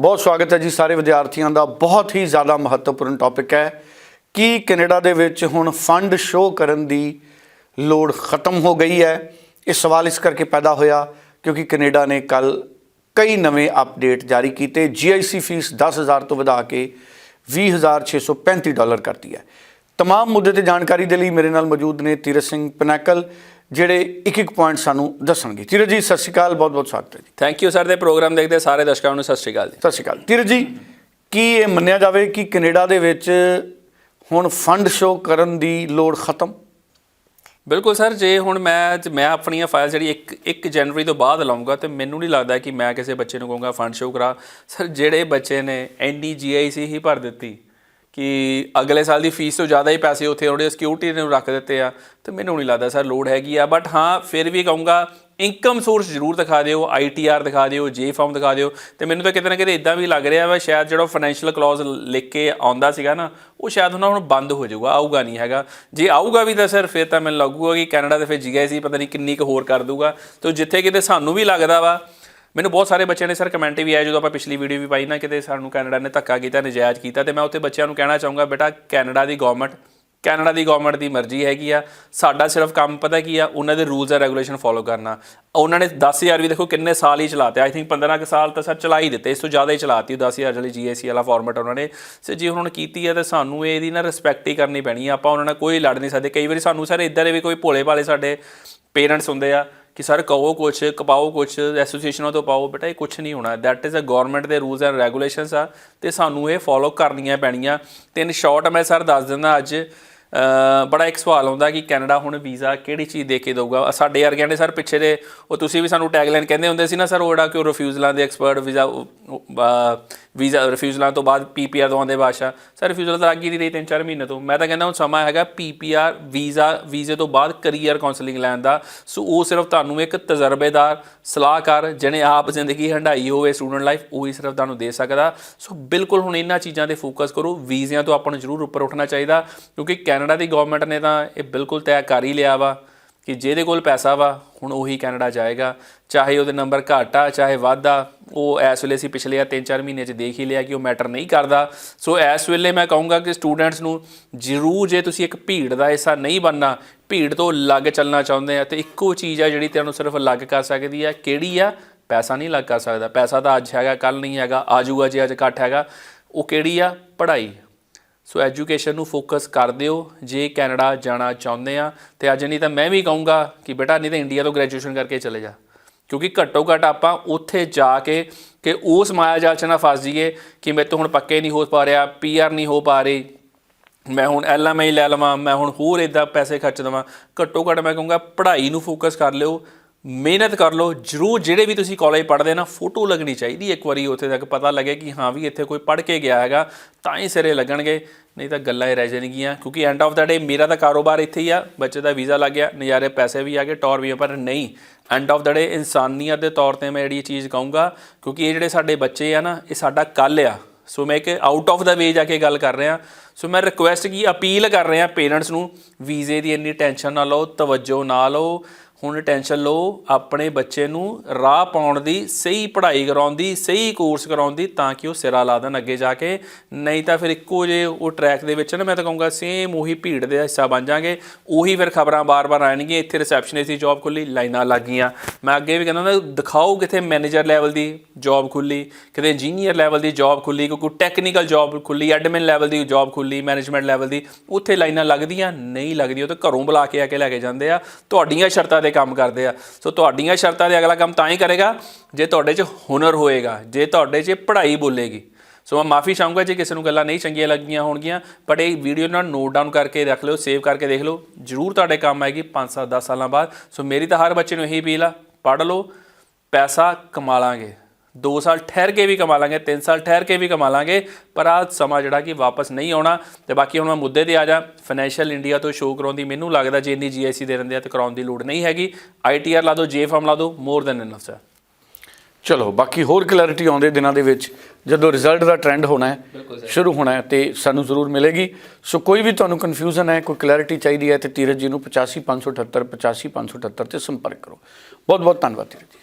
ਬਹੁਤ ਸਵਾਗਤ ਹੈ ਜੀ ਸਾਰੇ ਵਿਦਿਆਰਥੀਆਂ ਦਾ ਬਹੁਤ ਹੀ ਜ਼ਿਆਦਾ ਮਹੱਤਵਪੂਰਨ ਟੌਪਿਕ ਹੈ ਕਿ ਕੈਨੇਡਾ ਦੇ ਵਿੱਚ ਹੁਣ ਫੰਡ ਸ਼ੋਅ ਕਰਨ ਦੀ ਲੋੜ ਖਤਮ ਹੋ ਗਈ ਹੈ ਇਹ ਸਵਾਲ ਇਸ ਕਰਕੇ ਪੈਦਾ ਹੋਇਆ ਕਿਉਂਕਿ ਕੈਨੇਡਾ ਨੇ ਕੱਲ ਕਈ ਨਵੇਂ ਅਪਡੇਟ ਜਾਰੀ ਕੀਤੇ ਜੀਆਈਸੀ ਫੀਸ 10000 ਤੋਂ ਵਧਾ ਕੇ 20635 ਡਾਲਰ ਕਰਤੀ ਹੈ तमाम ਮੁੱਦੇ ਤੇ ਜਾਣਕਾਰੀ ਦੇ ਲਈ ਮੇਰੇ ਨਾਲ ਮੌਜੂਦ ਨੇ ਤੀਰਥ ਸਿੰਘ ਪਨੈਕਲ ਜਿਹੜੇ ਇੱਕ ਇੱਕ ਪੁਆਇੰਟ ਸਾਨੂੰ ਦੱਸਣਗੇ। ਤੀਰਥ ਜੀ ਸਤਿ ਸ਼੍ਰੀ ਅਕਾਲ ਬਹੁਤ ਬਹੁਤ ਸਵਾਗਤ ਹੈ ਜੀ। ਥੈਂਕ ਯੂ ਸਰ ਦੇ ਪ੍ਰੋਗਰਾਮ ਦੇਖਦੇ ਸਾਰੇ ਦਰਸ਼ਕਾਂ ਨੂੰ ਸਤਿ ਸ਼੍ਰੀ ਅਕਾਲ ਜੀ। ਸਤਿ ਸ਼੍ਰੀ ਅਕਾਲ। ਤੀਰਥ ਜੀ ਕੀ ਇਹ ਮੰਨਿਆ ਜਾਵੇ ਕਿ ਕੈਨੇਡਾ ਦੇ ਵਿੱਚ ਹੁਣ ਫੰਡ ਸ਼ੋ ਕਰਨ ਦੀ ਲੋੜ ਖਤਮ? ਬਿਲਕੁਲ ਸਰ ਜੇ ਹੁਣ ਮੈਂ ਮੈਂ ਆਪਣੀਆਂ ਫਾਈਲ ਜਿਹੜੀ 1 1 ਜਨਵਰੀ ਤੋਂ ਬਾਅਦ ਲਾਉਂਗਾ ਤੇ ਮੈਨੂੰ ਨਹੀਂ ਲੱਗਦਾ ਕਿ ਮੈਂ ਕਿਸੇ ਬੱਚੇ ਨੂੰ ਕਹੂੰਗਾ ਫੰਡ ਸ਼ੋ ਕਰਾ। ਸਰ ਜਿਹੜੇ ਬੱਚੇ ਨੇ ਐਨਡੀ ਜੀਆਈਸੀ ਹੀ ਭਰ ਦਿੱਤੀ। ਕਿ ਅਗਲੇ ਸਾਲ ਦੀ ਫੀਸ ਤੋਂ ਜ਼ਿਆਦਾ ਹੀ ਪੈਸੇ ਉੱਥੇ ਉਹਦੇ ਸਿਕਿਉਰਿਟੀ ਨੂੰ ਰੱਖ ਦਿੱਤੇ ਆ, ਤੇ ਮੈਨੂੰ ਨਹੀਂ ਲੱਗਦਾ ਸਰ ਲੋਡ ਹੈਗੀ ਆ। ਬਟ ਹਾਂ, ਫਿਰ ਵੀ ਕਹੂੰਗਾ ਇਨਕਮ ਸੋਰਸ ਜ਼ਰੂਰ ਦਿਖਾ ਦਿਓ ਆਈਟੀਆਰ ਦਿਖਾ ਦਿਓ ਜੇ ਫਾਰਮ ਦਿਖਾ ਦਿਓ। ਤੇ ਮੈਨੂੰ ਤਾਂ ਕਿਤੇ ਨਾ ਕਿਤੇ ਇਦਾਂ ਵੀ ਲੱਗ ਰਿਹਾ ਵਾ, ਸ਼ਾਇਦ ਜਿਹੜਾ ਫਾਈਨੈਂਸ਼ੀਅਲ ਕਲੌਜ਼ ਲਿਖ ਕੇ ਆਉਂਦਾ ਸੀਗਾ ਨਾ, ਉਹ ਸ਼ਾਇਦ ਹੁਣ ਹੁਣ ਬੰਦ ਹੋ ਜਾਊਗਾ, ਆਊਗਾ ਨਹੀਂ ਹੈਗਾ। ਜੇ ਆਊਗਾ ਵੀ ਤਾਂ ਸਰ, ਫਿਰ ਤਾਂ ਮੈਨੂੰ ਲੱਗੂਗਾ ਕਿ ਕੈਨੇਡਾ ਦੇ ਫਿਰ ਜੀਆਈਸੀ ਪਤਾ ਨਹੀਂ ਕਿੰਨੀ ਕੁ ਹੋਰ ਕਰ ਦੂਗਾ ਤੇ ਜਿੱਥੇ ਕਿਤੇ ਸਾਨੂੰ ਵੀ ਲੱਗਦਾ ਵਾ ਮੈਨੂੰ ਬਹੁਤ ਸਾਰੇ ਬੱਚਿਆਂ ਨੇ ਸਰ ਕਮੈਂਟ ਵੀ ਆਏ, ਜਦੋਂ ਆਪਾਂ ਪਿਛਲੀ ਵੀਡੀਓ ਵੀ ਪਾਈ ਨਾ, ਕਿਤੇ ਸਾਨੂੰ ਕੈਨੇਡਾ ਨੇ ਧੱਕਾ ਕੀਤਾ, ਨਜਾਇਜ਼ ਕੀਤਾ, ਤੇ ਮੈਂ ਉੱਥੇ ਬੱਚਿਆਂ ਨੂੰ ਕਹਿਣਾ ਚਾਹੂੰਗਾ, ਬੇਟਾ ਕੈਨੇਡਾ ਦੀ ਗਵਰਨਮੈਂਟ ਕੈਨੇਡਾ ਦੀ ਗਵਰਨਮੈਂਟ ਦੀ ਮਰਜ਼ੀ ਹੈਗੀ ਆ। ਸਾਡਾ ਸਿਰਫ ਕੰਮ ਪਤਾ ਕੀ ਆ, ਉਹਨਾਂ ਦੇ ਰੂਲਸ ਐਂਡ ਰੈਗੂਲੇਸ਼ਨ ਫੋਲੋ ਕਰਨਾ। ਉਹਨਾਂ ਨੇ 10000 ਵੀ ਦੇਖੋ ਕਿੰਨੇ ਸਾਲ ਹੀ ਚਲਾਤੇ ਆਈ ਥਿੰਕ 15 ਕੁ ਸਾਲ ਤਾਂ ਸਰ ਚਲਾ ਹੀ ਦਿੱਤੇ, ਇਸ ਤੋਂ ਜ਼ਿਆਦਾ ਹੀ ਚਲਾਤੀ 10000 ਜਿਹੜੀ ਜੀਐਸਸੀ ਵਾਲਾ ਫਾਰਮੈਟ ਉਹਨਾਂ ਨੇ। ਸੋ ਜੇ ਉਹਨਾਂ ਨੇ ਕੀਤੀ ਹੈ ਤਾਂ ਸਾਨੂੰ ਇਹਦੀ ਨਾ ਰਿਸਪੈਕਟ ਹੀ ਕਰਨੀ ਪੈਣੀ ਆ। ਆਪਾਂ ਉਹਨਾਂ ਨਾਲ ਕੋਈ ਲੜ ਨਹੀਂ ਸਕਦੇ। ਕਈ ਵਾਰੀ ਸਾਨੂੰ ਸਰ ਇਦਾਂ ਦੇ ਵੀ ਕੋਈ ਭੋਲੇ ਭਾਲੇ ਸਾਡੇ ਪੇਰੈਂਟਸ ਹੁੰਦੇ ਆ ਕਿ ਸਰ ਕਹੋ ਕੁਛ, ਕਪਾਓ ਕੁਛ ਐਸੋਸੀਏਸ਼ਨਾਂ ਤੋਂ ਪਾਓ, ਬੇਟਾ ਇਹ ਕੁਛ ਨਹੀਂ ਹੋਣਾ। ਦੈਟ ਇਜ਼ ਅ ਗਵਰਨਮੈਂਟ ਦੇ ਰੂਲਸ ਐਂਡ ਰੈਗੂਲੇਸ਼ਨਸ ਆ, ਤੇ ਸਾਨੂੰ ਇਹ ਫੋਲੋ ਕਰਨੀਆਂ ਪੈਣੀਆਂ। ਤੇ ਇਨ ਸ਼ਾਰਟ ਮੈਂ ਸਰ ਦੱਸ ਦਿੰਦਾ ਅੱਜ। ਬੜਾ ਇੱਕ ਸਵਾਲ ਆਉਂਦਾ ਕਿ ਕੈਨੇਡਾ ਹੁਣ ਵੀਜ਼ਾ ਕਿਹੜੀ ਚੀਜ਼ ਦੇ ਕੇ ਦਊਗਾ? ਸਾਡੇ ਵਰਗਿਆਂ ਨੇ ਸਰ ਪਿੱਛੇ ਦੇ ਉਹ ਤੁਸੀਂ ਵੀ ਸਾਨੂੰ ਟੈਗਲਾਈਨ ਕਹਿੰਦੇ ਹੁੰਦੇ ਸੀ ਨਾ ਸਰ, ਉਹ ਕਿ ਉਹ ਰਿਫਿਊਜ਼ਲਾਂ ਦੇ ਐਕਸਪਰਟ ਵੀਜ਼ਾ ਵੀਜ਼ਾ ਰਿਫਿਊਜ਼ਲਾਂ ਤੋਂ ਬਾਅਦ ਪੀਪੀਆਰ ਦਵਾਉਂਦੇ ਬਾਦਸ਼ਾਹ। ਸਰ ਰਿਫਿਊਜ਼ਲ ਤਾਂ ਲੱਗ ਹੀ ਨਹੀਂ ਰਹੀ 3-4 ਮਹੀਨੇ ਤੋਂ। ਮੈਂ ਤਾਂ ਕਹਿੰਦਾ ਹੁਣ ਸਮਾਂ ਹੈਗਾ ਪੀਪੀਆਰ ਵੀਜ਼ਾ, ਵੀਜ਼ੇ ਤੋਂ ਬਾਅਦ ਕੈਰੀਅਰ ਕਾਉਂਸਲਿੰਗ ਲੈਣ ਦਾ। ਸੋ ਉਹ ਸਿਰਫ ਤੁਹਾਨੂੰ ਇੱਕ ਤਜਰਬੇਦਾਰ ਸਲਾਹਕਾਰ ਜਿਹਨੇ ਆਪ ਜ਼ਿੰਦਗੀ ਹੰਡਾਈ ਹੋਵੇ ਸਟੂਡੈਂਟ ਲਾਈਫ ਉਹੀ ਸਿਰਫ ਤੁਹਾਨੂੰ ਦੇ ਸਕਦਾ। ਸੋ ਬਿਲਕੁਲ ਹੁਣ ਇਹਨਾਂ ਚੀਜ਼ਾਂ ਤੇ ਫੋਕਸ ਕਰੋ। ਵੀਜ਼ਿਆਂ ਤੋਂ ਆਪਾਂ ਨੂੰ ਜ਼ਰੂਰ ਉੱਪਰ ਉੱਠਣਾ ਚਾਹੀਦਾ, ਕਿਉਂਕਿ ਕੈਨੇਡਾ ਦੀ ਗਵਰਨਮੈਂਟ ਨੇ ਤਾਂ ਇਹ ਬਿਲਕੁਲ ਤੈਅ ਕਰ ਹੀ ਲਿਆ ਵਾ ਕਿ ਜਿਹਦੇ ਕੋਲ ਪੈਸਾ ਵਾ, ਹੁਣ ਉਹੀ ਕੈਨੇਡਾ ਜਾਏਗਾ। ਚਾਹੇ ਉਹਦੇ ਨੰਬਰ ਘੱਟ ਆ, ਚਾਹੇ ਵੱਧ ਆ, ਉਹ ਇਸ ਵੇਲੇ ਅਸੀਂ ਪਿਛਲੇ ਆ 3-4 ਮਹੀਨੇ 'ਚ ਦੇਖ ਹੀ ਲਿਆ ਕਿ ਉਹ ਮੈਟਰ ਨਹੀਂ ਕਰਦਾ। ਸੋ ਇਸ ਵੇਲੇ ਮੈਂ ਕਹੂੰਗਾ ਕਿ ਸਟੂਡੈਂਟਸ ਨੂੰ ਜ਼ਰੂਰ ਜੇ ਤੁਸੀਂ ਇੱਕ ਭੀੜ ਦਾ ਹਿੱਸਾ ਨਹੀਂ ਬਣਨਾ, ਭੀੜ ਤੋਂ ਲੱਗ ਚੱਲਣਾ ਚਾਹੁੰਦੇ ਆ, ਤੇ ਇੱਕੋ ਚੀਜ਼ ਆ ਜਿਹੜੀ ਤੁਹਾਨੂੰ ਸਿਰਫ ਲੱਗ ਕਰ ਸਕਦੀ ਆ, ਕਿਹੜੀ ਆ? ਪੈਸਾ ਨਹੀਂ ਲੱਗ ਕਰ ਸਕਦਾ। ਪੈਸਾ ਤਾਂ ਅੱਜ ਹੈਗਾ ਕੱਲ ਨਹੀਂ ਹੈਗਾ, ਆਜੂਗਾ ਜੇ ਅੱਜ ਘੱਟ ਹੈਗਾ, ਉਹ ਕਿਹੜੀ ਆ? ਪੜ੍ਹਾਈ। ਸੋ ਐਜੂਕੇਸ਼ਨ ਨੂੰ ਫੋਕਸ ਕਰ ਦਿਓ, ਜੇ ਕੈਨੇਡਾ ਜਾਣਾ ਚਾਹੁੰਦੇ ਆ, ਤੇ ਅੱਜ ਨਹੀਂ ਤਾਂ ਮੈਂ ਵੀ ਕਹੂੰਗਾ ਕਿ ਬੇਟਾ ਨਹੀਂ ਤਾਂ ਇੰਡੀਆ ਤੋਂ ਗ੍ਰੈਜੂਏਸ਼ਨ ਕਰਕੇ ਚਲੇ ਜਾ। ਕਿਉਂਕਿ ਘੱਟੋ ਘੱਟ ਆਪਾਂ ਉੱਥੇ ਜਾ ਕੇ ਕਿ ਉਸ ਮਾਇਆ ਜਾਲ 'ਚ ਨਾ ਫਸ ਜਾਈਏ ਕਿ ਮੇਰੇ ਤੋਂ ਹੁਣ ਪੱਕੇ ਨਹੀਂ ਹੋ ਪਾ ਰਿਹਾ ਪੀਆਰ ਨਹੀਂ ਹੋ ਪਾ ਰਹੀ। ਮੈਂ ਹੁਣ ਐਲਐਮਆਈ ਲੈ ਲਵਾਂ, ਮੈਂ ਹੁਣ ਹੋਰ ਇਦਾਂ ਪੈਸੇ ਖਰਚ ਦੇਵਾਂ। ਘੱਟੋ ਘੱਟ ਮੈਂ ਕਹੂੰਗਾ ਪੜ੍ਹਾਈ ਨੂੰ ਫੋਕਸ ਕਰ ਲਿਓ ਮਿਹਨਤ ਕਰ ਲਓ, ਜਰੂਰ ਜਿਹੜੇ ਵੀ ਤੁਸੀਂ ਕਾਲਜ ਪੜ੍ਹਦੇ ਨਾ ਫੋਟੋ ਲੱਗਣੀ ਚਾਹੀਦੀ ਇੱਕ ਵਾਰੀ, ਉੱਥੇ ਤੱਕ ਪਤਾ ਲੱਗੇ ਕਿ ਹਾਂ ਵੀ ਇੱਥੇ ਕੋਈ ਪੜ੍ਹ ਕੇ ਗਿਆ ਹੈਗਾ, ਤਾਂ ਹੀ ਸਿਰੇ ਲੱਗਣਗੇ, ਨਹੀਂ ਤਾਂ ਗੱਲਾਂ ਹੀ ਰਹਿ ਜਾਣਗੀਆਂ, ਕਿਉਂਕਿ ਐਂਡ ਆਫ ਦਾ ਡੇ ਮੇਰਾ ਤਾਂ ਕਾਰੋਬਾਰ ਇੱਥੇ ਹੀ ਆ, ਬੱਚੇ ਦਾ ਵੀਜ਼ਾ ਲੱਗ ਗਿਆ, ਨਜ਼ਾਰੇ ਪੈਸੇ ਵੀ ਆ ਗਏ, ਟੌਰ ਵੀ ਆ, ਪਰ ਨਹੀਂ ਐਂਡ ਆਫ ਦਾ ਡੇ ਇਨਸਾਨੀਅਤ ਦੇ ਤੌਰ ਤੇ ਮੈਂ ਜਿਹੜੀ ਚੀਜ਼ ਕਹੂੰਗਾ, ਕਿਉਂਕਿ ਇਹ ਜਿਹੜੇ ਸਾਡੇ ਬੱਚੇ ਆ ਨਾ, ਇਹ ਸਾਡਾ ਕੱਲ ਆ ਸੋ ਮੈਂ ਇੱਕ ਆਊਟ ਆਫ ਦਾ ਵੇ ਜਾ ਕੇ ਗੱਲ ਕਰ ਰਿਹਾ ਸੋ ਮੈਂ ਰਿਕੁਐਸਟ ਕੀ, ਅਪੀਲ ਕਰ ਰਿਹਾ ਪੇਰੈਂਟਸ ਨੂੰ, ਵੀਜ਼ੇ ਦੀ ਇੰਨੀ ਟੈਨਸ਼ਨ ਨਾ ਲਓ, ਤਵੱਜੋ ਨਾ ਲਓ ਹੁਣ ਟੈਨਸ਼ਨ ਲਓ, ਆਪਣੇ ਬੱਚੇ ਨੂੰ ਰਾਹ ਪਾਉਣ ਦੀ, ਸਹੀ ਪੜ੍ਹਾਈ ਕਰਾਉਣ ਦੀ, ਸਹੀ ਕੋਰਸ ਕਰਾਉਣ ਦੀ ਤਾਂ ਕਿ ਉਹ ਸਿਰਾ ਲਾ ਦੇਣ ਅੱਗੇ ਜਾ ਕੇ। ਨਹੀਂ ਤਾਂ ਫਿਰ ਇੱਕੋ ਜੇ ਉਹ ਟਰੈਕ ਦੇ ਵਿੱਚ ਨਾ ਮੈਂ ਤਾਂ ਕਹੂੰਗਾ ਸੇਮ ਉਹੀ ਭੀੜ ਦੇ ਹਿੱਸਾ ਬਣ ਜਾਾਂਗੇ ਉਹੀ ਫਿਰ ਖਬਰਾਂ ਬਾਰ-ਬਾਰ ਆਣਗੀਆਂ ਇੱਥੇ ਰਿਸੈਪਸ਼ਨਿਸਟ ਦੀ ਜੌਬ ਖੁੱਲੀ ਲਾਈਨਾਂ ਲੱਗ ਗਈਆਂ। ਮੈਂ ਅੱਗੇ ਵੀ ਕਹਿੰਦਾ ਹੁੰਦਾ ਦਿਖਾਓ ਕਿਤੇ ਮੈਨੇਜਰ ਲੈਵਲ ਦੀ ਜੌਬ ਖੁੱਲੀ ਕਿਤੇ ਇੰਜੀਨੀਅਰ ਲੈਵਲ ਦੀ ਜੌਬ ਖੁੱਲੀ ਕੋਈ ਟੈਕਨੀਕਲ ਜੌਬ ਖੁੱਲੀ ਐਡਮਿਨ ਲੈਵਲ ਦੀ ਜੌਬ ਖੁੱਲੀ ਮੈਨੇਜਮੈਂਟ ਲੈਵਲ ਦੀ, ਉੱਥੇ ਲਾਈਨਾਂ ਲੱਗਦੀਆਂ, ਨਹੀਂ ਲੱਗਦੀਆਂ, ਉਹ ਤਾਂ ਘਰੋਂ ਬੁਲਾ ਕੇ ਆ ਕੇ ਲੈ ਕੇ ਜਾਂਦੇ ਆ। ਤੁਹਾਡੀਆਂ ਸ਼ਰਤਾਂ ਤੇ ਕੰਮ ਕਰਦੇ ਆ। ਸੋ ਤੁਹਾਡੀਆਂ ਸ਼ਰਤਾਂ ਦੇ ਅਗਲਾ ਕੰਮ ਤਾਂ ਹੀ ਕਰੇਗਾ, ਜੇ ਤੁਹਾਡੇ 'ਚ ਹੁਨਰ ਹੋਏਗਾ, ਜੇ ਤੁਹਾਡੇ 'ਚ ਪੜ੍ਹਾਈ ਬੋਲੇਗੀ। ਸੋ ਮੈਂ ਮਾਫੀ ਚਾਹੂੰਗਾ ਜੇ ਕਿਸੇ ਨੂੰ ਗੱਲਾਂ ਨਹੀਂ ਚੰਗੀਆਂ ਲੱਗੀਆਂ ਹੋਣਗੀਆਂ ਬਟ ਇਹ ਵੀਡੀਓ ਨਾਲ ਨੋਟ ਡਾਊਨ ਕਰਕੇ ਰੱਖ ਲਿਓ ਸੇਵ ਕਰਕੇ ਦੇਖ ਲਓ। ਜਰੂਰ ਤੁਹਾਡੇ ਕੰਮ ਆਏਗੀ 5 7 10 ਸਾਲਾਂ ਬਾਅਦ। ਸੋ ਮੇਰੀ ਤਾਂ ਹਰ ਬੱਚੇ ਨੂੰ ਇਹੀ ਅਪੀਲ ਆ, ਪੜ੍ਹ ਲਓ, ਪੈਸਾ ਕਮਾ ਲਾਂਗੇ। 2 ਸਾਲ ਠਹਿਰ ਕੇ ਵੀ ਕਮਾ ਲਾਂਗੇ 3 ਸਾਲ ਠਹਿਰ ਕੇ ਵੀ ਕਮਾ ਲਾਂਗੇ ਪਰ ਆ ਸਮਾਂ ਜਿਹੜਾ ਕਿ ਵਾਪਸ ਨਹੀਂ ਆਉਣਾ। ਤੇ ਬਾਕੀ ਹੁਣ ਮੈਂ ਮੁੱਦੇ ਤੇ ਆ ਜਾ। ਫਾਈਨੈਂਸ਼ੀਅਲ ਇੰਡੀਆ ਤੋਂ ਸ਼ੋਅ ਕਰਾਉਣ ਦੀ ਮੈਨੂੰ ਲੱਗਦਾ ਜੇ ਇੰਨੀ ਜੀਆਈਸੀ ਦੇ ਦਿੰਦੇ ਆ ਤੇ ਕਰਾਉਣ ਦੀ ਲੋੜ ਨਹੀਂ ਹੈਗੀ। ਆਈਟੀਆਰ ਲਾ ਦਿਓ ਜੇ ਫਾਰਮ ਲਾ ਦਿਓ ਮੋਰ ਦੈਨ ਇਨਫ ਸਰ ਚਲੋ ਬਾਕੀ ਹੋਰ ਕਲੈਰਿਟੀ ਆਉਂਦੇ ਦਿਨਾਂ ਦੇ ਵਿੱਚ ਜਦੋਂ ਰਿਜ਼ਲਟ ਦਾ ਟ੍ਰੈਂਡ ਹੋਣਾ ਹੈ ਸ਼ੁਰੂ ਹੋਣਾ ਹੈ ਤੇ ਸਾਨੂੰ ਜ਼ਰੂਰ ਮਿਲੇਗੀ। ਸੋ ਕੋਈ ਵੀ ਤੁਹਾਨੂੰ ਕਨਫਿਊਜ਼ਨ ਹੈ ਕੋਈ ਕਲੈਰਿਟੀ ਚਾਹੀਦੀ ਹੈ ਤੇ ਤੀਰਜ ਜੀ ਨੂੰ 85578 85578 ਤੇ ਸੰਪਰਕ ਕਰੋ। ਬਹੁਤ ਬਹੁਤ ਧੰਨਵਾਦ ਤੀਰਜ ਜੀ।